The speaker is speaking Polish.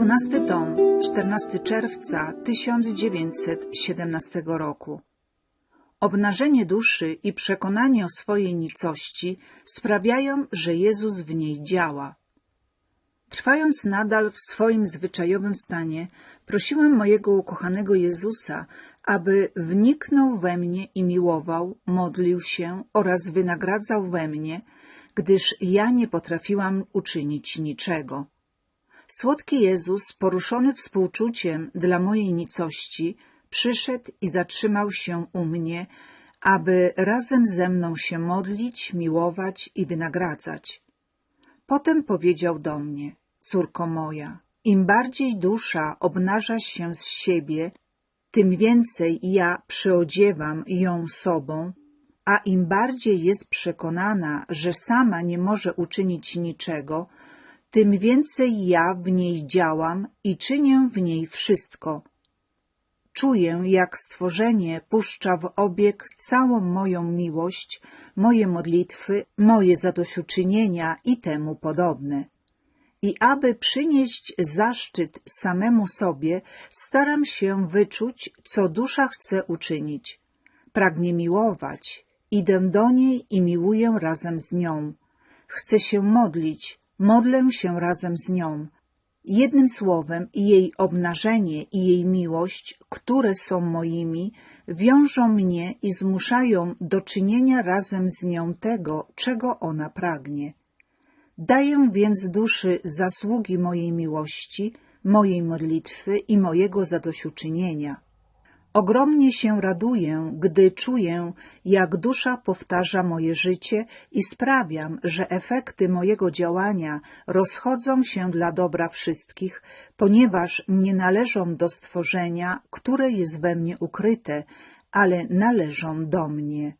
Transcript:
Dwunasty tom, 14 czerwca 1917 roku. Obnażenie duszy i przekonanie o swojej nicości sprawiają, że Jezus w niej działa. Trwając nadal w swoim zwyczajowym stanie, prosiłem mojego ukochanego Jezusa, aby wniknął we mnie i miłował, modlił się oraz wynagradzał we mnie, gdyż ja nie potrafiłam uczynić niczego. Słodki Jezus, poruszony współczuciem dla mojej nicości, przyszedł i zatrzymał się u mnie, aby razem ze mną się modlić, miłować i wynagradzać. Potem powiedział do mnie, córko moja, im bardziej dusza obnaża się z siebie, tym więcej ja przyodziewam ją sobą, a im bardziej jest przekonana, że sama nie może uczynić niczego, tym więcej ja w niej działam i czynię w niej wszystko. Czuję, jak stworzenie puszcza w obieg całą moją miłość, moje modlitwy, moje zadośćuczynienia i temu podobne. I aby przynieść zaszczyt samemu sobie, staram się wyczuć, co dusza chce uczynić. Pragnie miłować, idę do niej i miłuję razem z nią. Chcę się modlić, modlę się razem z nią. Jednym słowem, jej obnażenie i jej miłość, które są moimi, wiążą mnie i zmuszają do czynienia razem z nią tego, czego ona pragnie. Daję więc duszy zasługi mojej miłości, mojej modlitwy i mojego zadośćuczynienia. Ogromnie się raduję, gdy czuję, jak dusza powtarza moje życie i sprawiam, że efekty mojego działania rozchodzą się dla dobra wszystkich, ponieważ nie należą do stworzenia, które jest we mnie ukryte, ale należą do mnie.